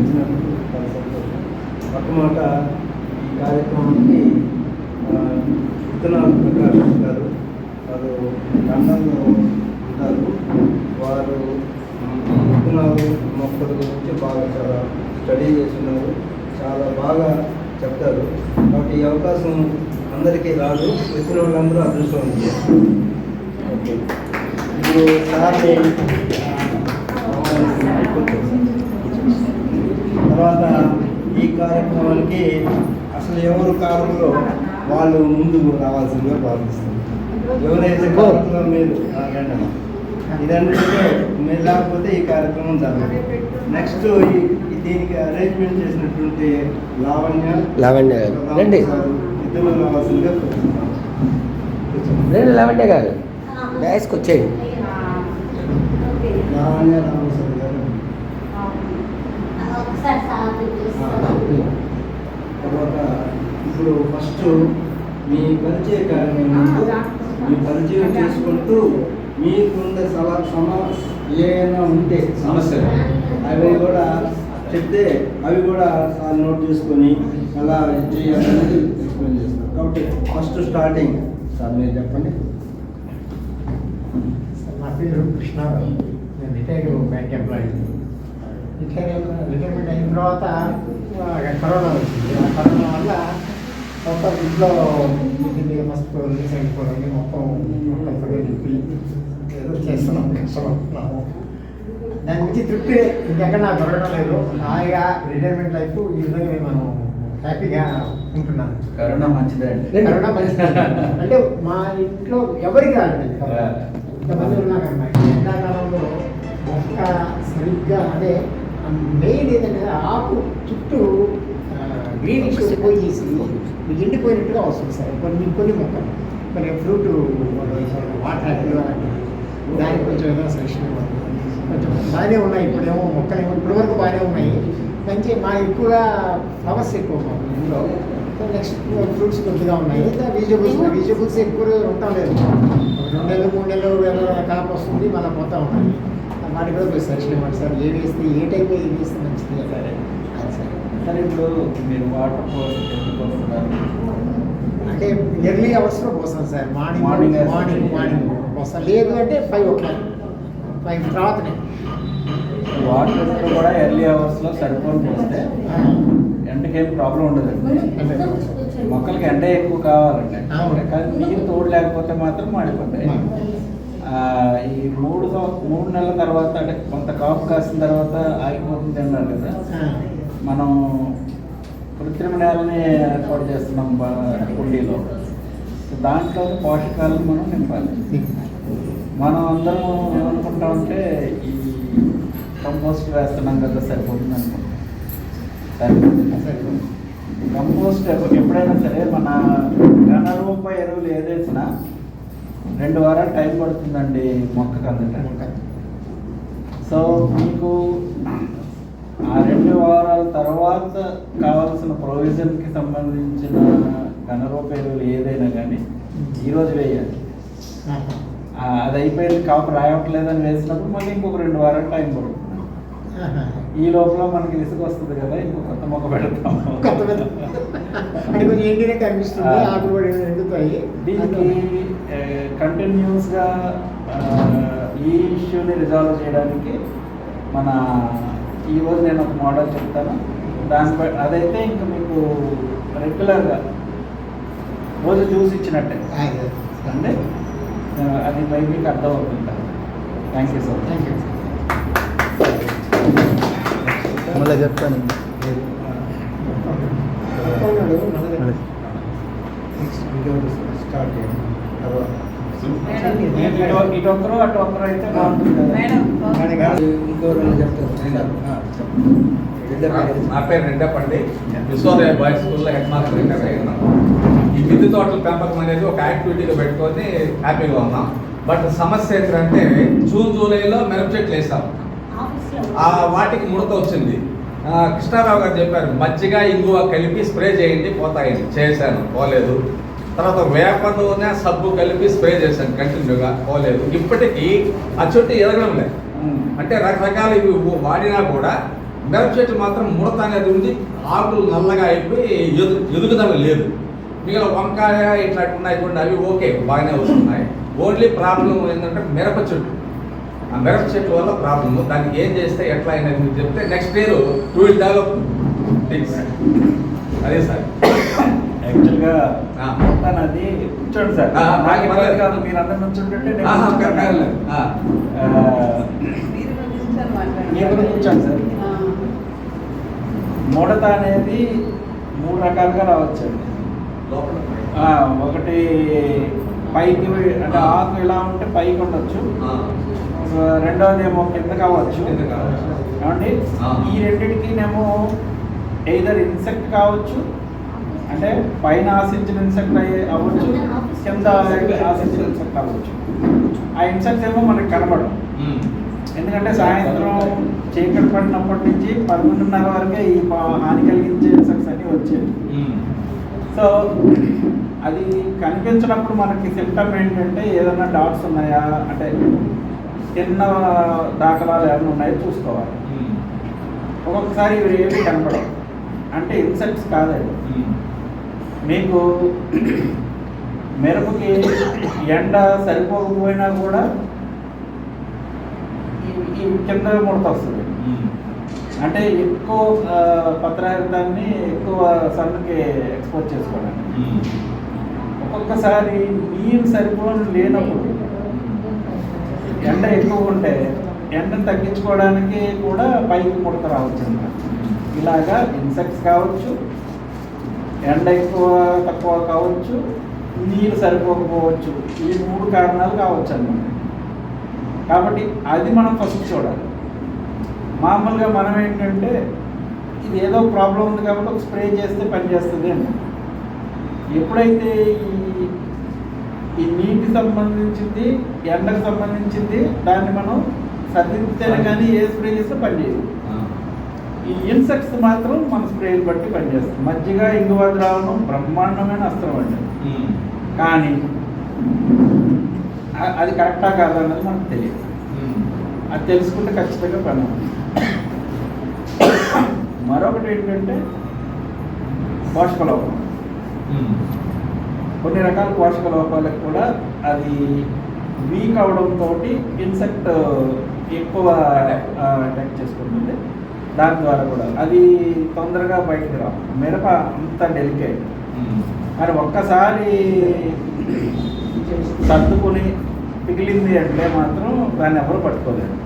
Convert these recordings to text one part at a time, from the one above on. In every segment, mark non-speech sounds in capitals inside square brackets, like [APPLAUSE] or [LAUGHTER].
వచ్చినందుకు చాలా సంతోషం ఈ కార్యక్రమానికి విత్తనాలు ప్రకాష్ గారు వారు లండన్లో ఉంటారు. వారు విత్తనాలు మొక్కల గురించి బాగా చాలా స్టడీ చేస్తున్నారు. చాలా బాగా చెప్తారు. కాబట్టి ఈ అవకాశం అందరికీ రాదు. వచ్చిన వాళ్ళందరూ అదృష్టం ఉంది ఓకే. ఇప్పుడు సార్ తర్వాత ఈ కార్యక్రమానికి అసలు ఎవరు కాలంలో వాళ్ళు ముందుకు రావాల్సిందిగా భావిస్తారు ఎవరైతే కాలంలో మీరు. ఇదంటే మీరు లేకపోతే ఈ కార్యక్రమం జరగదు. నెక్స్ట్ దీనికి అరేంజ్మెంట్ చేసినటువంటి లావణ్య లావణ్య రండి. ఇద్దరు రావాల్సిందిగా. రండి లావణ్య గారు. డాస్కి వచ్చేయండి లావణ్య రామేశ్వర గారు ఒకసారి సాగు తర్వాత ఇప్పుడు ఫస్ట్ మీ పరిచయ కార్యక్రమం మీ పరిచయం చేసుకుంటూ మీకున్న సలా సమా ఏమైనా ఉంటే సమస్యలు. అవి కూడా చెప్తే అవి కూడా సార్ నోట్ చేసుకొని ఎలా చేయాలనేది ఎక్స్ప్లెయిన్ చేస్తారు కాబట్టి ఫస్ట్ స్టార్టింగ్ సార్ మీరు చెప్పండి. నా పేరు కృష్ణారావు నేను retired bank employee retire retirement అయిన తర్వాత కరోనా వచ్చింది. ఆ కరోనా వల్ల మొత్తం ఇంట్లో మస్తు రిలీజ్ అయిపోయింది మొత్తం మొత్తం చెప్పి ఏదో చేస్తున్నాం కష్టపడుతున్నాము దాని నుంచి తృప్తి ఇంకెక్కడ నాకు దొరకడం లేదు. హాయిగా రిటైర్మెంట్ లైఫ్ ఈ విధంగా మనం హ్యాపీగా ఉంటున్నాను కరోనా మంచిదే అండి కరోనా మంచిది అంటే మా ఇంట్లో ఎవరికి రాలేదు ఇంతమంది ఉన్నాకన్నా ఎండాకాలంలో మొక్క సరిగ్గా అంటే మెయిన్ ఏంటంటే ఆకు చుట్టూ గ్రీనిష్ పోయేసి ఎండిపోయినట్టుగా వస్తుంది సార్. కొన్ని కొన్ని మొక్కలు. కొన్ని ఫ్రూట్ వాటర్ దానికి కొంచెం ఏదైనా ఇవ్వండి. కొంచెం బాగానే ఉన్నాయి. ఇప్పుడేమో మొక్కలు ఏమో ఇప్పటి వరకు బాగానే ఉన్నాయి. మంచి మా ఎక్కువగా ఫ్లవర్స్ ఎక్కువ మాకు ఇందులో నెక్స్ట్ ఫ్రూట్స్ కొద్దిగా ఉన్నాయి. వెజిటబుల్స్ వెజిటబుల్స్ ఎక్కువ ఉంటాం లేదు. రెండు నెలలు మూడు నెలలు కాపు వస్తుంది మళ్ళీ పోతా ఉన్నాయి వాటి కూడా మీరు సజెషన్ ఇవ్వండి సార్. ఏ వేస్తే ఏ టైప్ ఏ వేస్తే మంచిది సరే. అది సార్. సరే ఇప్పుడు మీరు వాటర్ పోసి ఎందుకు వస్తున్నారు అంటే ఎర్లీ అవర్స్లో పోస్తాం sir. Morning morning. Morning morning పోస్తాం. లేదు అంటే ఫైవ్ ఓ క్లాక్ ఫైవ్ తర్వాతనే వాటర్ కూడా ఎర్లీ అవర్స్లో సరిపోని పోస్తే ఎండకి ఏం ప్రాబ్లం ఉండదండి మొక్కలకి ఎండ ఎక్కువ కావాలండి. కానీ నీరు తోడు లేకపోతే మాత్రం మాడిపోతాయి. ఈ మూడు మూడు నెలల తర్వాత అంటే కొంత కాపు కాసిన తర్వాత ఆగిపోతుంది అన్నారు కదా? మనం కృత్రిమ నేలని ఏర్పాటు చేస్తున్నాం కుండీలో. దాంట్లో పోషకాలను మనం నింపాలి. మనం అందరం ఏమనుకుంటామంటే ఈ కంపోస్ట్ వేస్తున్నాం కదా సరిపోతుంది అనుకుంటాం. సరిపోతుంది? కంపోస్ట్ ఎప్పు- ఎప్పుడైనా సరే మన ఘనరూప ఎరువులు ఏదేసినా రెండు వారాలు టైం పడుతుందండి మొక్కకు అందటానికి సో మీకు ఆ రెండు వారాల తర్వాత కావాల్సిన ప్రొవిజన్కి సంబంధించిన ఘనరూప ఎరువులు ఏదైనా కానీ ఈరోజు వేయాలి. అది అయిపోయింది కాపు రాయట్లేదని వేసినప్పుడు మళ్ళీ ఇంకొక రెండు వారాలు టైం పడుతుంది. ఈ లోపల మనకి విసుగు వస్తుంది కదా ఇంకో కొత్త మొక్క పెడతాం కొత్త అంటే కొంచెం ఎండినే కనిపిస్తుంది? ఆకులు కూడా ఎండుతాయి దీనికి కంటిన్యూస్గా ఈ ఇష్యూని రిజాల్వ్ చేయడానికి మన ఈ రోజు నేను ఒక మోడల్ చెప్తాను. దానిపై అదైతే ఇంకా మీకు రెగ్యులర్గా రోజు చూసి ఇచ్చినట్టే. అంటే అది పై మీకు అర్థం అవుతుంది thank you so much thank you మళ్ళీ చెప్తాను. స్టార్ట్ చేయండి తర్వాత ఇటు ఇటు ఒక్కరు అటు ఒక్కరు అయితే బాగుంటుంది ఇంకో రెండు. నా పేరు విశ్వోదయ బాయ్స్ స్కూల్లో హెడ్ మాస్టర్ రిటైర్ అయ్యాను ఈ మిద్దె తోటల పెంపకం అనేది ఒక యాక్టివిటీగా పెట్టుకొని హ్యాపీగా ఉన్నాం. బట్ సమస్య ఏంటంటే జూన్ జూలైలో మిరప చెట్లు వేసాం. ఆ వాటికి ముడత వచ్చింది. కృష్ణారావు గారు చెప్పారు మజ్జిగ ఇంగువ కలిపి స్ప్రే చేయండి పోతాయని చేశాను పోలేదు. తర్వాత వేప నూనె సబ్బు కలిపి స్ప్రే చేశాను కంటిన్యూగా పోలేదు. ఇప్పటికీ ఆ చెట్టు ఎదగడం లేదు. అంటే రకరకాల ఇవి వాడినా కూడా మిరప చెట్టు మాత్రం ముడత అనేది ఉంది ఆకులు నల్లగా అయిపోయి ఎదు ఎదుగుదల లేదు. మిగిలిన వంకాయ ఇట్లాంటి ఉన్నాయి కూడా అవి ఓకే బాగానే వస్తున్నాయి. ఓన్లీ ప్రాబ్లం ఏంటంటే మిరప చెట్టు. ఆ మిరప చెట్టు వల్ల ప్రాబ్లమ్. దానికి ఏం చేస్తే ఎట్లా అనేది మీరు చెప్తే next year two will develop things అదే సార్. యాక్చువల్గా అది కూర్చోండి సార్. ఆ, నాకు ఇబ్బంది. కాదు మీరు అందరు నేను కూర్చోండి సార్. ముడత అనేది మూడు రకాలుగా రావచ్చండి లోపల ఆ, ఒకటి పైకి అంటే ఆకు ఇలా ఉంటే పైకి ఉండొచ్చు. రెండోది ఏమో కింద కావచ్చు. ఏమండి. ఈ రెండింటికినేమో ఎయిదర్ ఇన్సెక్ట్ కావచ్చు అంటే పైన ఆశించిన ఇన్సెక్ట్ అయ్యే అవ్వచ్చు కింద ఆశించిన ఇన్సెక్ట్ అవ్వచ్చు ఆ ఇన్సెక్ట్స్ ఏమో మనకి కనబడవు. ఎందుకంటే సాయంత్రం చీకటి పడినప్పటి నుంచి పదకొండున్నర వరకే ఈ హాని కలిగించే ఇన్సెక్ట్స్ అన్నీ వచ్చేవి. సో అది కనిపించినప్పుడు మనకి సిమ్టమ్ ఏంటంటే ఏదైనా డాట్స్ ఉన్నాయా అంటే చిన్న దాఖలాలు ఏమైనా ఉన్నాయో చూసుకోవాలి. ఒక్కొక్కసారి ఇవి ఏమి కనపడవు అంటే ఇన్సెక్ట్స్ కాదండి. మీకు మిరపకి ఎండ సరిపోకపోయినా కూడా ఈ- కింద ముడత వస్తుంది. అంటే ఎక్కువ పత్రహారితాన్ని ఎక్కువ సన్కి ఎక్స్పోజ్ చేసుకోవడానికి. ఒక్కొక్కసారి నీరు సరిపోని లేనప్పుడు ఎండ ఎక్కువ ఉంటే ఎండను తగ్గించుకోవడానికి కూడా పైకి ముడత రావచ్చు ఇలాగా ఇన్సెక్ట్స్ కావచ్చు ఎండ ఎక్కువ తక్కువ కావచ్చు నీరు సరిపోకపోవచ్చు. ఈ మూడు కారణాలు కావచ్చు అన్నమాట. కాబట్టి అది మనం ఫస్ట్ చూడాలి. మామూలుగా మనం ఏంటంటే ఇది ఏదో ప్రాబ్లం ఉంది కాబట్టి ఒక స్ప్రే చేస్తే పని చేస్తుంది ఎప్పుడైతే ఈ ఈ నీటి సంబంధించింది ఎండకు సంబంధించింది దాన్ని మనం సర్దిస్తేనే కానీ ఏ స్ప్రే చేస్తే పని చేయదు ఆ. ఈ ఇన్సెక్ట్స్ మాత్రం మన స్ప్రేలు బట్టి పనిచేస్తుంది మజ్జిగ ఇంగువ ద్రావణం బ్రహ్మాండమైన అస్త్రం అండి. కానీ అది కరెక్టా కాదా అన్నది మనకు తెలియదు. అది తెలుసుకుంటే ఖచ్చితంగా పని. మరొకటి ఏంటంటే పోషక లోపం ఉమ్. కొన్ని రకాల పోషక లోపాలకు కూడా అది వీక్ అవడంతో ఇన్సెక్ట్ ఎక్కువ అటాక్ చేసుకుంటుంది దాని ద్వారా కూడా. అది తొందరగా బయటకు రా మిరప అంత డెలికేట్ కానీ ఒక్కసారి సర్దుకుని పిగిలింది అంటే మాత్రం దాన్ని ఎవరు పట్టుకోలేరు.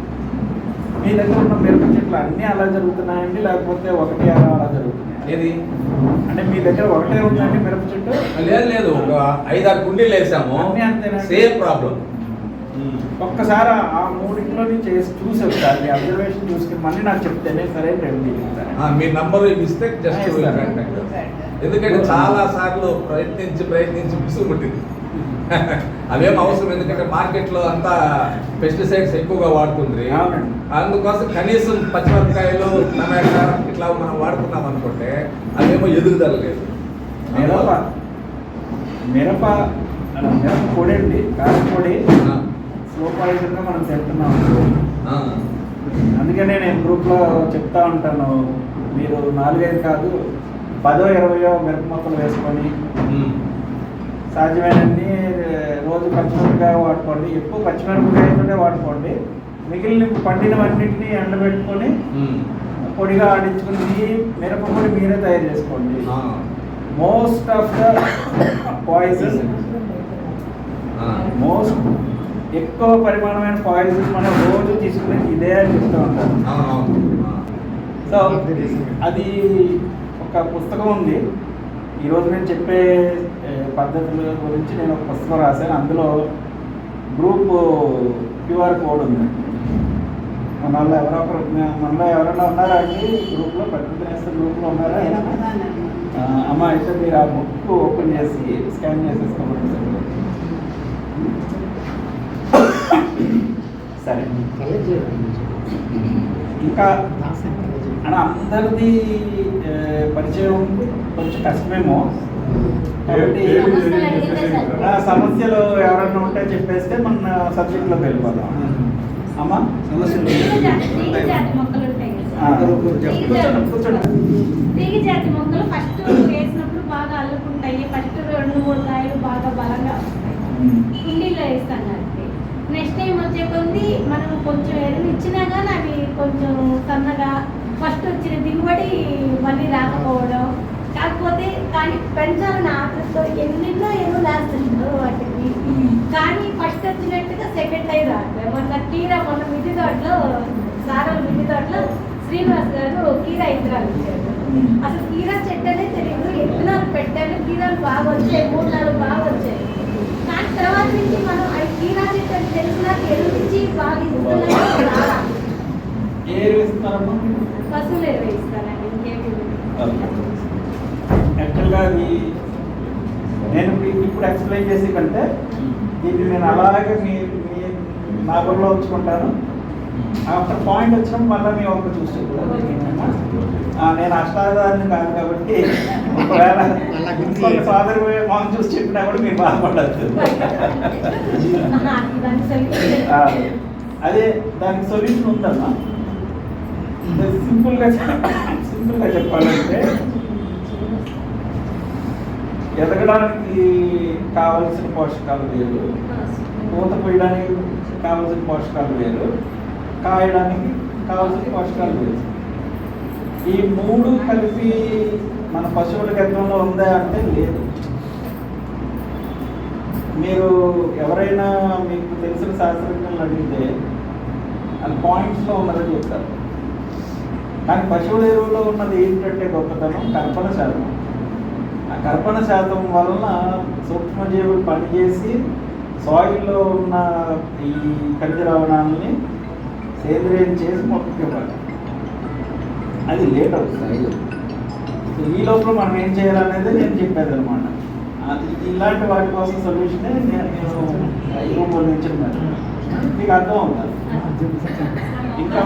మీ దగ్గర ఉన్న మిరప చెట్లు అన్నీ అలా జరుగుతున్నాయండి? లేకపోతే ఒకటి అలా అలా జరుగుతున్నాయి? ఏది? అంటే మీ దగ్గర ఒకటే ఉందండి మిరప చెట్టు? లేదు లేదు ఒక ఐదారు కుండీలు వేసాము. Same problem. ఒక్కసారి ఆ- మూడింట్లో నుంచి చేసి చూసి ఒకసారి మీ అబ్జర్వేషన్ చూసుకుని మళ్ళీ నాకు చెప్తేనే సరే రెమెడీ మీ నంబర్ ఇస్తే జస్ట్. ఎందుకంటే చాలా సార్లు ప్రయత్నించి ప్రయత్నించి విసుగుముట్టింది అవేం అవసరం ఎందుకంటే మార్కెట్లో అంతా పెస్టిసైడ్స్ ఎక్కువగా వాడుతుంది. అందుకోసం కనీసం పచ్చిమిరపకాయలు టమాటా ఇట్లా మనం వాడుకున్నాం అనుకుంటే అవేమో ఎదుగుదల లేదు. మిరప. మిరప పొడి అండి. కారం పొడి. స్లో పాయిజన్గా మనం తింటున్నాం ఆ, అందుకనే నేను గ్రూప్లో చెప్తా ఉంటాను. మీరు నాలుగైదు కాదు పదో ఇరవయో మిరప మొక్కలు వేసుకొని సాధ్యమైనన్ని రోజు పచ్చిమిరపకాయ వాడుకోండి. ఎక్కువ పచ్చిమిరపకాయతోనే వాడుకోండి. మిగిలిన పండినవన్నింటినీ ఎండబెట్టుకొని పొడిగా ఆడించుకుని మిరప పొడి మీరే తయారు చేసుకోండి. Most of the poison most ఎక్కువ పరిమాణమైన పాయిజన్ మనం రోజు తీసుకునేది ఇదే అని చెప్తూ. ఆ, సో అది ఒక పుస్తకం ఉంది. ఈరోజు నేను చెప్పే పద్ధతుల గురించి నేను ఒక పుస్తకం రాశాను. అందులో గ్రూప్ క్యూఆర్ కోడ్ ఉంది. మనలో ఎవరో ఒకరు మనలో ఎవరైనా ఉన్నారా అండి? గ్రూప్లో ప్రకృతి నేస్త గ్రూప్లో ఉన్నారా? అమ్మ అయితే మీరు ఆ బుక్ ఓపెన్ చేసి స్కాన్ చేసేసుకోమని సార్. సరే ఇంకా అని అందరిది పరిచయం కొంచెం కష్టమేమో. కాబట్టి సమస్యలు ఎవరైనా ఉంటే చెప్పేస్తే మన సబ్జెక్ట్లోకి వెళ్ళిపోదాం అమ్మా? సమస్యలు తీగ జాతి మొక్కలు కదా ఫస్ట్ వేసినప్పుడు బాగా అల్లుకుంటాయి. ఫస్ట్ రెండు మూడు కాయలు బాగా బలంగా వస్తాయి. కుండీలో వేస్తాం కాబట్టి. నెక్స్ట్ టైం వచ్చే కొద్ది మనం కొంచెం ఎరువు ఇచ్చినా కానీ అవి కొంచెం సన్నగా ఫస్ట్ వచ్చిన దిగుబడి మళ్ళీ రాకపోవడం. కాకపోతే కానీ పెంచాలని ఆకలితో ఎన్నెన్నో ఎరువులు వేస్తుంటారు వాటికి. కానీ ఫస్ట్ వచ్చినట్టుగా సెకండ్ టైం రావట్లేదు. మొన్న కీరా మొన్న మిద్ది తోటలో సారల మిద్ది తోటలో శ్రీనివాస్ గారు కీరా ఇత్తనాలు ఇచ్చారు. అసలు కీరా చెట్టు అనే తెలియదు ఎత్తనాలు పెట్టాను కీరాలు బాగా వచ్చాయి మూడు నాలుగు బాగా వచ్చాయి. కానీ తర్వాత నుంచి మనం ఆ కీరా చెట్టు అని తెలిసినాక ఎరువించి బాగా ఇస్తున్నాం ఏ ఎరువు ఇస్తున్నారమ్మా పశువులు ఎరువు ఇస్తానండి ఇంకేమి యాక్చువల్గా అది నేను ఇప్పుడు- ఇప్పుడు ఎక్స్ప్లెయిన్ చేసి కంటే దీన్ని నేను అలాగే మీ మీ నా బుర్రలో ఉంచుకుంటాను ఆఫ్టర్ పాయింట్ వచ్చినప్పుడు మళ్ళీ మీ ఒక్క చూసి నేను అష్టాధారాన్ని కాదు కాబట్టి ఒకవేళ ఇంకొక సోదరి మొహం చూసి చెప్పినా కూడా మీరు బాధపడద్దు. అదే దానికి సొల్యూషన్ ఉందమ్మా. సింపుల్గా సింపుల్గా చెప్పాలంటే ఎదగడానికి కావలసిన పోషకాలు వేరు పూత పోయడానికి కావలసిన పోషకాలు వేరు కాయడానికి కావలసిన పోషకాలు వేరు. ఈ మూడు కలిపి మన పశువుల గతంలో ఉందా అంటే లేదు. మీరు ఎవరైనా మీకు తెలిసిన శాస్త్రజ్ఞులను అడిగితే అది పాయింట్స్లో ఉన్నదని చెప్తారు. కానీ పశువుల ఎరువులో ఉన్నది ఏంటంటే గొప్పతనం? కల్పన శాతం. ఆ కల్పన శాతం వలన సూక్ష్మజీవులు పనిచేసి సాయిల్లో ఉన్న ఈ ఖనిజ లవణాలని సేంద్రియం చేసి మొక్కకి ఇవ్వాలి. అది లేట్ అవుతుంది సో ఈ లోపల మనం ఏం చేయాలనేది నేను చెప్పేది అనమాట అది ఇలాంటి వాటి కోసం సొల్యూషనే నేను నేను రూపొందించాను మీకు అర్థం అవుతుంది? ఇంకా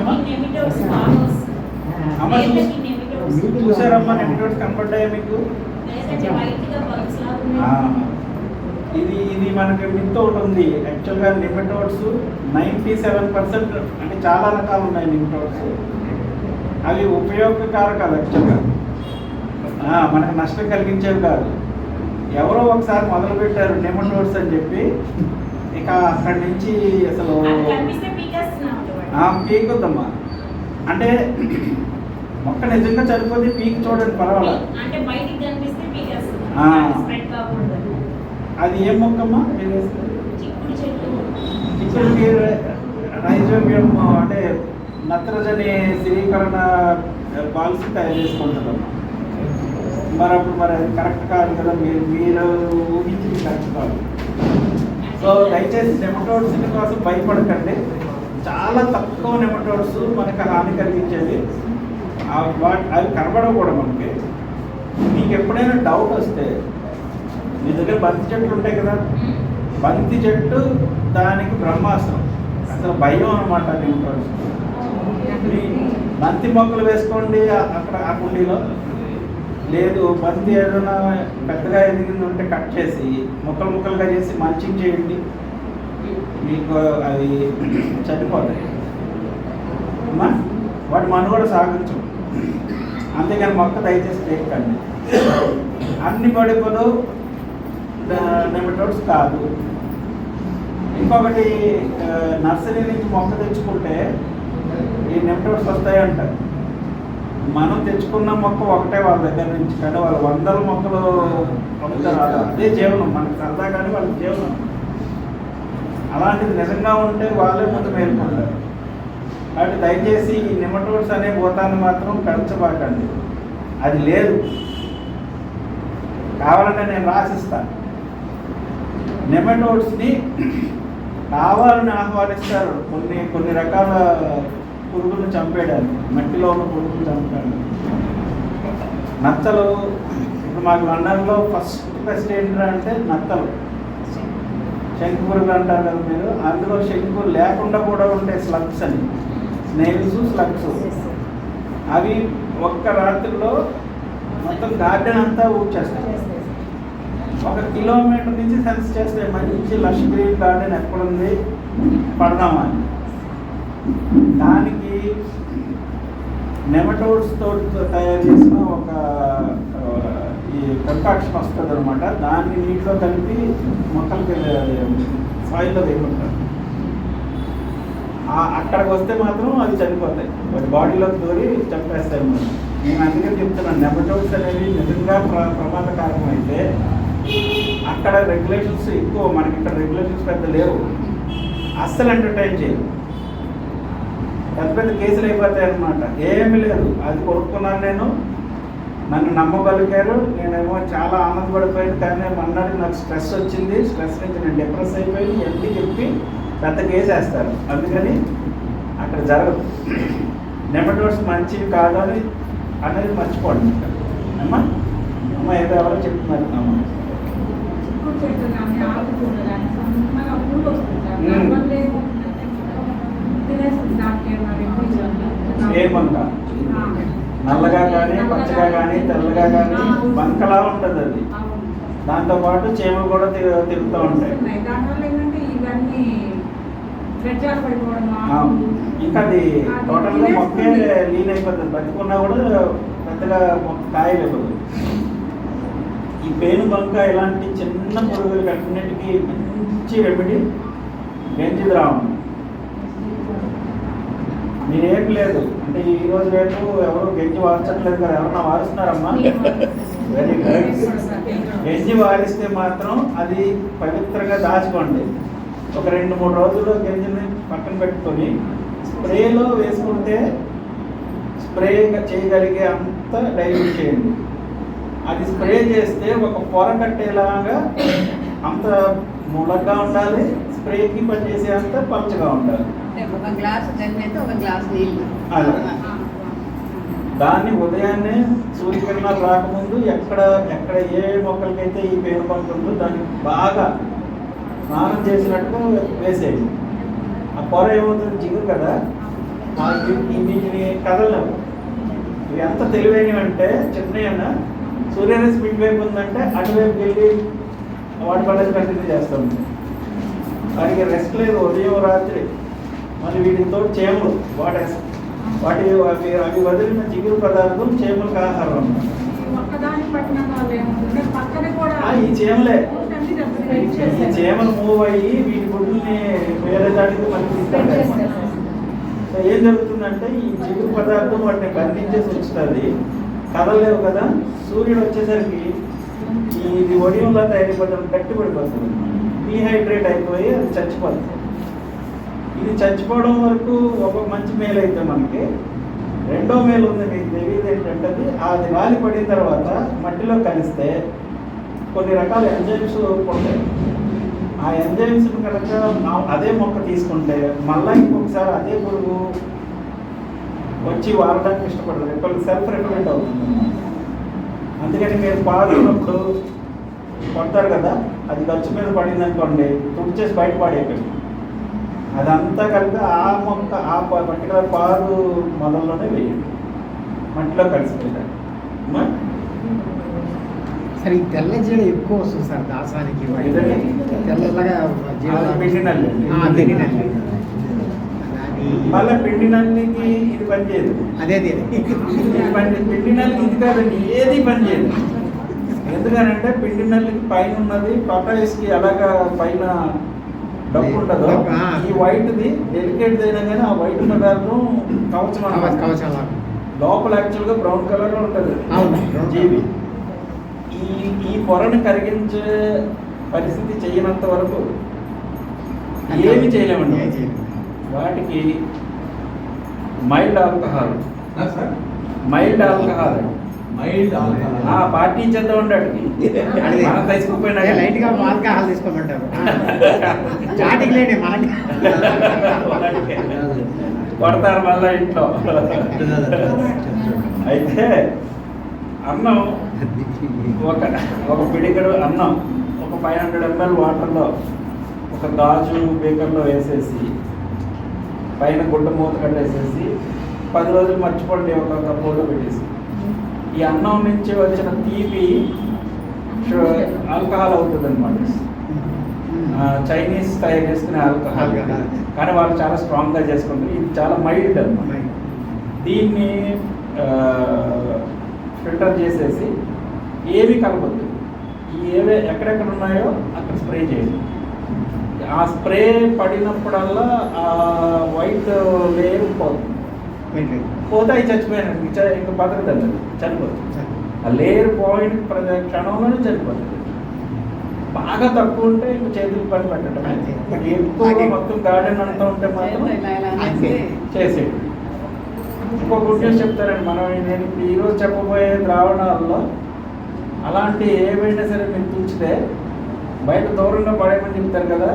చూసారమ్మా నెమిటోడ్స్ కనపడ్డాయా మీకు. ఇది ఇది మనకి మిత్ ఒకటి ఉంది. యాక్చువల్గా నిమిటోడ్స్ నైంటీ సెవెన్ పర్సెంట్ అంటే చాలా రకాలు ఉన్నాయి నిమిటోడ్స్ అవి ఉపయోగకారకాలు యాక్చువల్గా. మనకు నష్టం కలిగించేవి కాదు. ఎవరో ఒకసారి మొదలు పెట్టారు నెమటోడ్స్ అని చెప్పి. ఇక అక్కడి నుంచి అసలు పీకొద్దమ్మా. అంటే మొక్క నిజంగా చనిపోతే పీకి చూడండి పర్వాలేదు. అంటే బయటికి కనిపిస్తే అది ఏం మొక్కమ్మా? మీరు చెట్టు. ఇప్పటికి రైజోబియం అంటే నత్రజని స్థిరీకరణ పాలసీ తయారు చేసుకుంటుందమ్మా మరి అప్పుడు మరి అది కరెక్ట్ కాదు కదా మీరు మీరు ఊహించింది కరెక్ట్ కాదు. సో దయచేసి నెమటోడ్స్ కోసం భయపడకండి. చాలా తక్కువ నెమటోడ్స్ మనకు హాని వాటి అవి కనబడవు కూడా మనకి. మీకు ఎప్పుడైనా డౌట్ వస్తే మీ దగ్గర బంతి చెట్లు ఉంటాయి కదా? బంతి చెట్టు దానికి బ్రహ్మాస్త్రం. అసలు భయం అనమాట నెమటోడ్స్ బంతి మొక్కలు వేసుకోండి అక్కడ ఆ కుండీలో. లేదు బంతి ఏదైనా పెద్దగా ఎదిగింది ఉంటే కట్ చేసి ముక్కలు ముక్కలుగా చేసి మల్చింగ్ చేయండి. మీకు అవి చనిపోతాయి. వాటి మనుగడ సాగించు. అంతేగాని మొక్క దయచేసి చేయకండి అన్ని పడిపోలు నెమటోడ్స్ కాదు. ఇంకొకటి నర్సరీ నుంచి మొక్క తెచ్చుకుంటే ఈ నెమటోడ్స్ వస్తాయంట. మనం తెచ్చుకున్న మొక్క ఒకటే వాళ్ళ దగ్గర నుంచి కానీ వాళ్ళు వందల మొక్కలు అమ్ముతారు. అదే జీవనం మనకి సరదా కానీ వాళ్ళ జీవనం. అలాంటిది నిజంగా ఉంటే వాళ్ళే ముందు మేలుకుంటారు. కాబట్టి దయచేసి ఈ నిమటోడ్స్ అనే భూతాన్ని మాత్రం పెంచబాకండి. అది లేదు. కావాలంటే నేను రాసిస్తాను నెమటోడ్స్ని కావాలని ఆహ్వానిస్తారు. కొన్ని కొన్ని రకాల పురుగులను చంపేయడానికి. మట్టిలో ఉన్న పురుగులు చంపడానికి. నత్తలు ఇప్పుడు మాకు లండన్లో ఫస్ట్ ఫస్ట్ ఏంటంటే నత్తలు. శంకు పురుగులు అంటారు కదా మీరు. అందులో శంకు లేకుండా కూడా ఉంటాయి స్లగ్స్ అని. స్నేల్స్ స్లగ్స్ అవి ఒక్క రాత్రిలో మొత్తం గార్డెన్ అంతా ఊడ్చేస్తాయి. ఒక కిలోమీటర్ నుంచి సెన్స్ చేస్తే మంచి లష్ గ్రీన్ గార్డెన్ ఎక్కడుంది? పడదామా అని దానికి నెమటోడ్స్ తోటితో తయారు చేసిన ఒక ఈ కంకాక్షన్ వస్తుంది అనమాట దాన్ని నీటిలో కలిపి మొక్కలకి సాయిల్లో వేయకుంటారు అక్కడికి వస్తే మాత్రం అది చనిపోతాయి. వాటి బాడీలోకి దూరి చంపేస్తాయి మనం నేను అందుకే చెప్తున్నాను నెమటోడ్స్ అనేవి నిజంగా ప్ర ప్రమాదకారం అయితే అక్కడ రెగ్యులేషన్స్ ఎక్కువ మనకి ఇక్కడ రెగ్యులేషన్స్ పెద్ద లేవు. అస్సలు ఎంటర్టైన్ చేయరు. పెద్ద పెద్ద కేసులు అయిపోతాయి అనమాట ఏమీ లేదు. అది కొనుక్కున్నాను నేను. నన్ను నమ్మగలిగారు. నేనేమో చాలా ఆనందపడిపోయాను. కానీ మొన్నటి నాకు స్ట్రెస్ వచ్చింది. స్ట్రెస్ నుంచి నేను డిప్రెస్ అయిపోయి ఎన్ని చెప్పి పెద్ద కేసు వేస్తారు. అందుకని అక్కడ జరగదు. నెమటోడ్స్ మంచివి కాదు అని అనేది మర్చిపోండి అమ్మా? అమ్మ ఏదో ఎవరో చెప్తున్నారు. అమ్మ. ఏ. నల్లగా కానీ పచ్చగా కానీ తెల్లగా కానీ బంకలా ఉంటుంది అది. అవును. దాంతో పాటు చీమలు కూడా తిరు- తిరుగుతూ ఉంటాయి. ఇంకా అది టోటల్గా మొక్కే లీన్ అయిపోతుంది బతికున్నా కూడా పెద్దగా మొక్క కాయలేకపోదు ఈ పేను బంక ఇలాంటి చిన్న పురుగులకి అన్నిటికీ మంచి రెమెడీ గంజి ద్రావణం. మీరేం లేదు. అంటే ఈ రోజు రేపు ఎవరు గంజి వార్చట్లేదు కదా ఎవరన్నా వారుస్తున్నారమ్మా? వెరీ. గుడ్ గంజి వారిస్తే మాత్రం అది పవిత్రంగా దాచుకోండి. ఒక రెండు మూడు రోజులు గంజిని పక్కన పెట్టుకొని స్ప్రేలో వేసుకుంటే స్ప్రే చేయగలిగే అంత డైల్యూట్ చేయండి. అది స్ప్రే చేస్తే ఒక పొర కట్టేలాగా అంత ముళ్ళగా ఉండాలి స్ప్రేకి పనిచేసే అంత పలుచగా ఉండాలి. ఒక గ్లాసు ఒక గ్లాస్ నీళ్ళు. అలా. దాన్ని ఉదయాన్నే సూర్యకిరణాలు రాకముందు ఎక్కడ ఎక్కడ ఏ మొక్కలకైతే ఈ పేరు పంటుందో దాన్ని బాగా స్నానం చేసినట్టుగా వేసేయండి ఆ పొర ఏమవుతుంది? జిగురు కదా. ఆ జి- ఈ వీటిని కదలవు ఇవి ఎంత తెలివైనవి అంటే చిన్న సూర్యరశ్మి ఉందంటే అటువైపు వెళ్ళి వాటి పడేది కంటిన్యూ చేస్తాం. వాటికి రెస్ట్ లేదు ఉదయం రాత్రి. మళ్ళీ వీటితో చేమలు వాటేస్తాం వాటి అవి అవి వదిలిన జిగురు పదార్థం చేమలకు ఆహారం అన్నమాట. ఈ చేమలే అన్ని దెబ్బలు ఈ చేసేస్తాయి. చేమలు మూవ్ అయ్యి వీటి గుడ్లని వేరే దానికి పంపిస్తారు సో ఏం జరుగుతుందంటే ఈ జిగురు పదార్థం వాటిని బంధించేసి ఉంచుతుంది. కదలలేవు కదా. సూర్యుడు వచ్చేసరికి ఇది ఒడియంలా తయారైపోతుంది గట్టి పడిపోతుంది డీహైడ్రేట్ అయిపోయి అది చచ్చిపోతుంది ఇది చచ్చిపోవడం వరకు ఒక మంచి మేలు అయితే మనకి. రెండో మేలు ఉంది మీకు తెలియదు ఏంటంటే అది. అది రాలి పడిన తర్వాత మట్టిలో కలిస్తే కొన్ని రకాల ఎంజైమ్స్ ఉంటాయి. ఆ ఎంజైమ్స్ కనుక అదే మొక్క తీసుకుంటే మళ్ళీ ఇంకొకసారి అదే పురుగు వచ్చి వాడడానికి ఇష్టపడదు ఇప్పుడు సెల్ఫ్ రికమెండ్ అవుతుంది. అందుకని మీరు పాడుతున్నప్పుడు కొడతారు కదా అది ఖర్చు మీద పడింది అనుకోండి తుడిచేసి బయట పాడేయకండి అదంతా కనుక ఆ మొక్క ఆ పర్టికులర్ పాలు మొదల్లోనే వేయండి. మట్టిలో కలిసిపోయింది సరే ఈ తెల్ల జీడ ఎక్కువ వస్తుంది సార్ దాసానికి. తెల్లగా పిండి మళ్ళీ నల్లికి ఇది పనిచేయదు అదే పిండి నల్లి ఇది కాదండి ఏది పని చేయదు. ఎందుకనంటే పిండి నల్లికి పైన ఉన్నది టాటాయిస్కి ఎలాగా పైన డబ్బు ఉంటుందో. ఈ వైట్ది డెలికేట్ అయినా కానీ ఆ వైట్ పదార్థం కవచం కవచ లోపల యాక్చువల్గా బ్రౌన్ కలర్లో ఉంటుంది జీవి. ఈ ఈ పొరను కరిగించే పరిస్థితి చేయనంత వరకు ఏమి చేయలేమండి. వాటికి mild alcohol. Mild alcohol. Mild ఆ పార్టీ చేద్దాం ఉండి వాటికి అదే. మనం తీసుకోపోయినా లైట్గా ఆల్కహాల్ తీసుకోమంటారు. చాటింగ్ లేని మనకి కొడతారు మళ్ళా ఇంట్లో. అయితే అన్నం ఒక ఒక పిడికడు అన్నం ఒక ఫైవ్ హండ్రెడ్ ఎంఎల్ వాటర్లో ఒక గాజు బేకర్లో వేసేసి పైన గుడ్డ మూత కట్టేసేసి పది రోజులు మర్చిపోండి ఒక కప్పులో పెట్టేసి. ఈ అన్నం నుంచి వచ్చిన తీపి ఆల్కహాల్ అవుతుంది అనమాట చైనీస్ తయారు చేసుకునే ఆల్కహాల్. కానీ వాళ్ళు చాలా స్ట్రాంగ్గా చేసుకుంటారు. ఇది చాలా మైల్డ్ అన్నమాట. దీన్ని ఫిల్టర్ చేసేసి ఏవి కలపద్దు ఈ ఏవే ఎక్కడెక్కడ ఉన్నాయో అక్కడ స్ప్రే చేయండి. ఆ స్ప్రే పడినప్పుడల్లా ఆ వైట్ లేయర్ పోతుంది పోతే అవి చచ్చిపోయినట్టు ఇంకా ఇంకా బతకదండి చనిపోతుంది ఆ లేయర్ పాయింట్ ప్రతి క్షణంలోనే చనిపోతుంది. బాగా తక్కువ ఉంటే ఇంక చేతులు పని పెట్టడం. ఎక్కువ మొత్తం గార్డెన్ అంతా ఉంటే మాత్రం ఇలా ఇంకొక విషయం చెప్తారండి మనం. నేను ఇప్పుడు ఈరోజు చెప్పబోయే ద్రావణాల్లో అలాంటి ఏవైనా సరే మీరు తుంచితే బయట దూరంగా పడేయమని చెప్తారు కదా.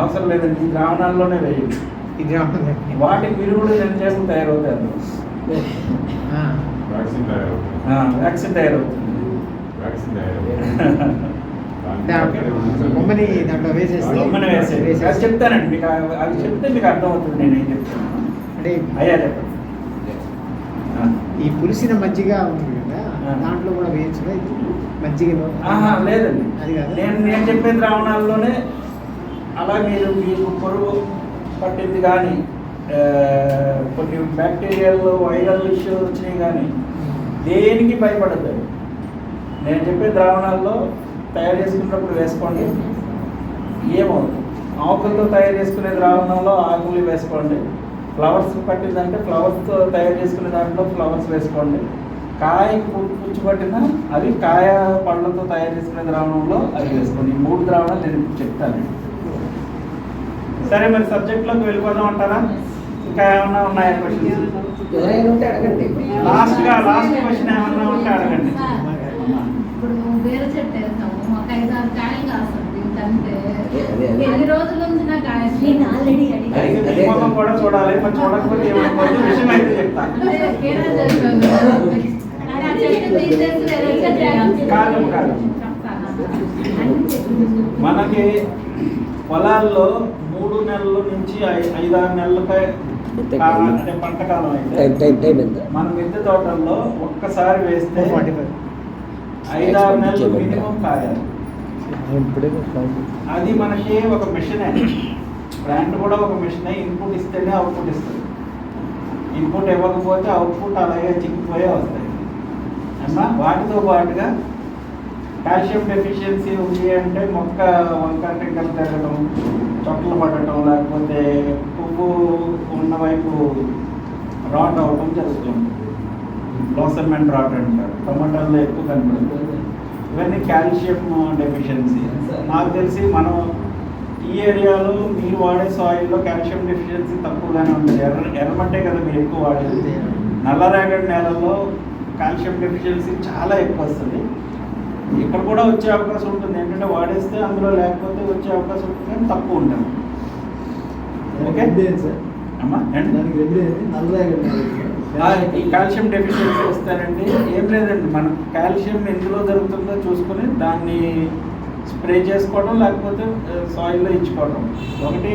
అవసరం లేదండి. ఈ ద్రావణాల్లోనే వేయండి. ఇది వాటికి విరుగుడు జనజేతం తయారవుతారు. వ్యాక్సిన్ తయారవుతుంది. వ్యాక్సిన్ తయారవుతుంది. వ్యాక్సిన్ తయారవుతుంది. బొమ్మని దాంట్లో వేసేసి అది చెప్తానండి. మీకు అవి చెప్తే మీకు అర్థమవుతుంది. నేను ఏం చెప్తాను. అంటే అయ్యా చెప్పండి. ఈ పులిసిన మజ్జిగ ఉంది కదా. దాంట్లో కూడా వేయచ్చు మజ్జిగలో ఆహా, లేదండి. అది కాదు. నేను నేను చెప్పే ద్రావణాల్లోనే అలా మీరు మీకు పొరుగు పట్టింది కానీ కొన్ని బ్యాక్టీరియల్ వైరల్ ఇష్యూస్ వచ్చినాయి కానీ దేనికి భయపడద్దు నేను చెప్పే ద్రావణాల్లో తయారు చేసుకున్నప్పుడు వేసుకోండి. ఏమవుతుంది? ఆకులతో తయారు చేసుకునే ద్రావణంలో ఆకులు వేసుకోండి. ఫ్లవర్స్ పట్టిందంటే ఫ్లవర్స్తో తయారు చేసుకునే దాంట్లో ఫ్లవర్స్ వేసుకోండి. కాయ పుచ్చు పట్టిన అది కాయ పళ్ళతో తయారు చేసుకునే ద్రావణంలో అది వేసుకోండి. ఈ మూడు ద్రావణాలు నేను ఇప్పుడు చెప్తాను. సరే మరి సబ్జెక్ట్లోకి వెళ్ళిపోదాం అంటారా? ఇంకా ఏమన్నా ఉన్నాయా క్వశ్చన్స్ లాస్ట్గా లాస్ట్ క్వశ్చన్ ఏమన్నా ఉంటే అడగండి. ఇప్పుడు వేరే చెట్టు వేస్తాము మాకు ఐదు ఆరు కాయలు కాస్తుంది ఇంకంటే. ఎన్ని రోజుల నుంచి నాకు నేను ఆల్రెడీ అయితే మీ ముఖం కూడా చూడాలి మరి చూడకపోతే ఏమైపోతుంది [LAUGHS] విషయం అయితే చెప్తాను కాదు కాదు. మనకి పొలాల్లో మూడు నెలల నుంచి ఐ- ఐదారు నెలలపై కా- అంటే పంట కాలం టైం అయితే టైం టైం ఎంత? మన మిద్దె తోటల్లో ఒక్కసారి వేస్తే ఐదారు నెలలు మినిమం కాయాలి. అది మనకి ఒక మిషనే బ్రాండ్ కూడా ఒక మిషనే ఇన్పుట్ ఇస్తేనే అవుట్పుట్ ఇస్తుంది. ఇన్పుట్ ఇవ్వకపోతే అవుట్పుట్ అలాగే చిక్కిపోయే వస్తాయి. అమ్మా వాటితో పాటుగా కాల్షియం డెఫిషియన్సీ ఉంది అంటే మొక్క వంక టింకలు తిరగడం చొట్టలు పడటం లేకపోతే పువ్వు ఉన్న వైపు రాట్ అవడం జరుగుతుంది. బ్లాసమ్మెంట్ రాట్ అంటారు. టమాటాల్లో ఎక్కువ కనపడుతుంది. ఇవన్నీ కాల్షియం డెఫిషియన్సీ. నాకు తెలిసి మనం ఈ ఏరియాలో మీరు వాడే సాయిల్లో కాల్షియం డెఫిషియన్సీ తక్కువగానే ఉంటుంది ఎర్ర ఎర్రమట్టే కదా మీరు ఎక్కువ వాడేది. నల్లరేగడి నేలలో కాల్షియం డెఫిషియన్సీ చాలా ఎక్కువ వస్తుంది. ఇక్కడ కూడా వచ్చే అవకాశం ఉంటుంది. ఏంటంటే వాడేస్తే అందులో లేకపోతే వచ్చే అవకాశం ఉంటుంది కానీ తక్కువ ఉంటుంది. ఓకే? అమ్మా ఏంటి? కాల్షియం డెఫిషియన్సీ వస్తానండి ఏం లేదండి మనం కాల్షియం ఎందులో దొరుకుతుందో చూసుకొని దాన్ని స్ప్రే చేసుకోవడం లేకపోతే సాయిల్లో ఇచ్చుకోవడం. ఒకటి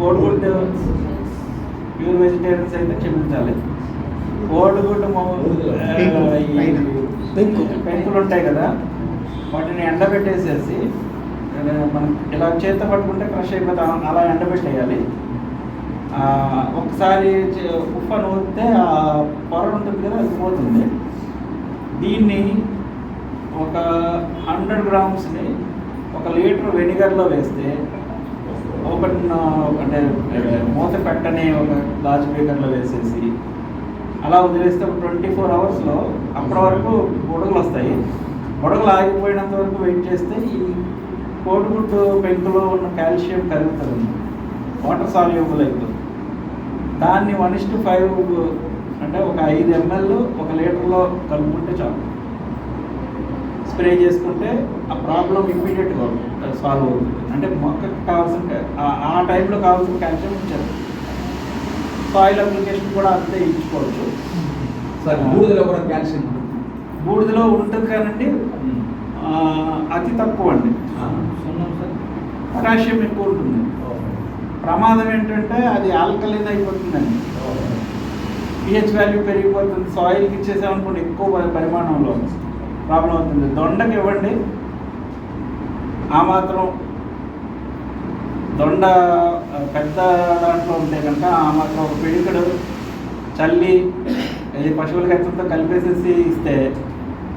కోడిగుడ్డు ప్యూర్ వెజిటేరియన్స్ అయితే క్షమించాలి. కోడిగుడ్డు పెంకు. పెంకులు ఉంటాయి కదా వాటిని ఎండబెట్టేసేసి మనం ఇలా చేత పట్టుకుంటే క్రష్ అయిపోతాం అలా ఎండబెట్టేయాలి. ఒకసారి చే- ఉప్పు అని ఆ పొర ఉంటుంది కదా అది పోతుంది. దీన్ని ఒక హండ్రెడ్ గ్రామ్స్ని ఒక లీటర్ వెనిగర్లో వేస్తే ఓపెన్ అంటే మూత పెట్టని ఒక లార్జ్ బేకర్లో వేసేసి అలా వదిలేస్తే ఒక ట్వంటీ ఫోర్ అవర్స్లో అప్పటి వరకు బుడగలు వస్తాయి. బుడగలు ఆగిపోయినంత వరకు వెయిట్ చేస్తే ఈ కోడిగుడ్డు పెంకులో ఉన్న కాల్షియం కరుగుతుంది వాటర్ సాల్యూబుల్ అవుతుంది దాన్ని వన్ ఇస్ టు ఫైవ్ అంటే ఒక ఐదు ఎంఎల్ ఒక లీటర్లో కలుపుకుంటే చాలు. స్ప్రే చేసుకుంటే ఆ ప్రాబ్లం ఇమ్మీడియట్గా సాల్వ్ అవుతుంది. అంటే మొక్కకు కావాల్సిన ఆ- టైంలో కావాల్సిన కాల్షియం ఇచ్చారు సాయిల్ అప్లికేషన్ కూడా అంతే ఇచ్చుకోవచ్చు. సార్ బూడిదలో కూడా కాల్షియం ఉంటుంది? బూడిదలో ఉంటుంది కానండి ఆ, అతి తక్కువ అండి. పొటాషియం ఎక్కువ ఉంటుంది. ప్రమాదం ఏంటంటే అది ఆల్కలిన్ అయిపోతుందండి. పిహెచ్ వాల్యూ పెరిగిపోతుంది. సాయిల్కి ఇచ్చేసామనుకోండి ఎక్కువ పరిమాణంలో ప్రాబ్లం అవుతుంది. దొండకి ఇవ్వండి. ఆ మాత్రం దొండ పెద్ద దాంట్లో ఉంటే కనుక ఆ మాత్రం ఒక పిడికడు చల్లి ఇది పశువుల ఖర్చుతో కలిపేసేసి ఇస్తే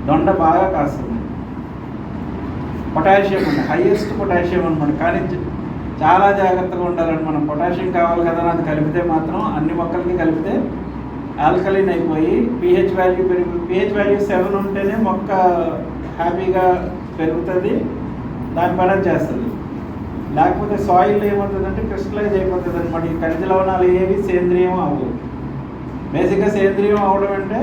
దొండ బాగా కాస్తుంది. పొటాషియం అండి. హైయెస్ట్ పొటాషియం అనమాట కానీ చాలా జాగ్రత్తగా ఉండాలండి. మనం పొటాషియం కావాలి కదా అని అది కలిపితే మాత్రం అన్ని మొక్కలకి కలిపితే ఆల్కలిన్ అయిపోయి పిహెచ్ వాల్యూ పెరుగు పిహెచ్ వాల్యూ సెవెన్ ఉంటేనే మొక్క హ్యాపీగా పెరుగుతుంది దాని పని చేస్తుంది. లేకపోతే సాయిల్ ఏమవుతుందంటే క్రిస్టలైజ్ అయిపోతుంది అనమాట ఈ ఖనిజ లవణాలు ఏవి సేంద్రియం అవ్వవు. బేసిక్గా సేంద్రియం అవడం అంటే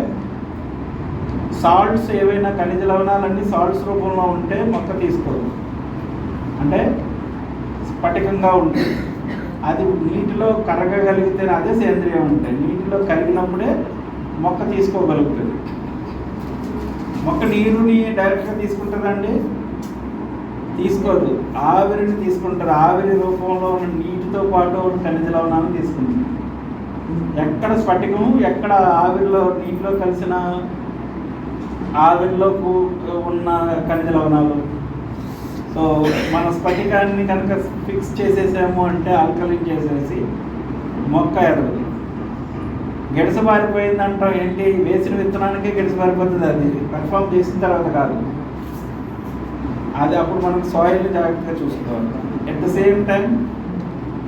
సాల్ట్స్ ఏవైనా ఖనిజ లవణాలన్నీ సాల్ట్స్ రూపంలో ఉంటే మొక్క తీసుకోదు. అంటే స్ఫటికంగా ఉంటుంది. అది నీటిలో కరగగలిగితే అదే సేంద్రియం ఉంటాయి నీటిలో కరిగినప్పుడే మొక్క తీసుకోగలుగుతుంది. మొక్క నీరుని డైరెక్ట్గా తీసుకుంటుందండి? తీసుకోదు. ఆవిరిని తీసుకుంటారు. ఆవిరి రూపంలో ఉన్న నీటితో పాటు ఉన్న ఖనిజ లవణాలను తీసుకుంటుంది. ఎక్కడ స్ఫటికం ఎక్కడ ఆవిరిలో నీటిలో కలిసిన ఆవిరిలో ఉన్న ఖనిజ లవణాలు? సో మన స్ఫటికాన్ని కనుక ఫిక్స్ చేసేసాము అంటే ఆల్కలిన్ చేసేసి మొక్క ఎదగదు. గిడసబారిపోయిందంటాం ఏంటి? వేసిన విత్తనానికే గెడసబారిపోతుంది అది. పెర్ఫామ్ చేసిన తర్వాత కాదు. అది అప్పుడు మనం సాయిల్ని జాగ్రత్తగా చూసుకోవాలి. At the same time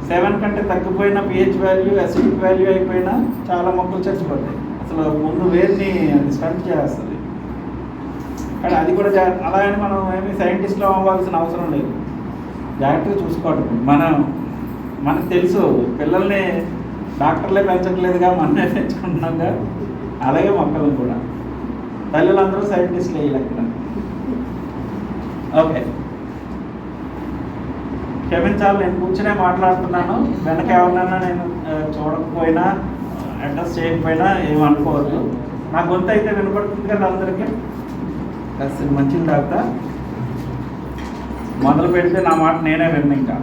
seven కంటే తగ్గిపోయిన పిహెచ్ వాల్యూ అసిడిక్ వాల్యూ అయిపోయినా చాలా మొక్కలు చచ్చిపోతాయి. అసలు ముందు వేరుని అది స్టంట్ చేస్తారు కానీ అది కూడా అలా అని మనం ఏమి సైంటిస్ట్లో అవ్వాల్సిన అవసరం లేదు. జాగ్రత్తగా చూసుకోవడం మనం మనకు తెలుసు పిల్లల్ని డాక్టర్లే పెంచట్లేదుగా మనమే పెంచుకుంటున్నాగా. అలాగే మొక్కలను కూడా. తల్లులందరూ సైంటిస్టులు ఈ ఓకే. క్షమించాలి నేను కూర్చునే మాట్లాడుతున్నాను. వెనక ఎవరినైనా నేను చూడకపోయినా అడ్రస్ చేయకపోయినా ఏమనుకోవద్దు నా గొంతు అయితే వినపడుతుంది కదా అందరికీ? కాస్త మంచిది తాగుతా మొదలు పెడితే నా మాట నేనే విన్నా ఇంకా.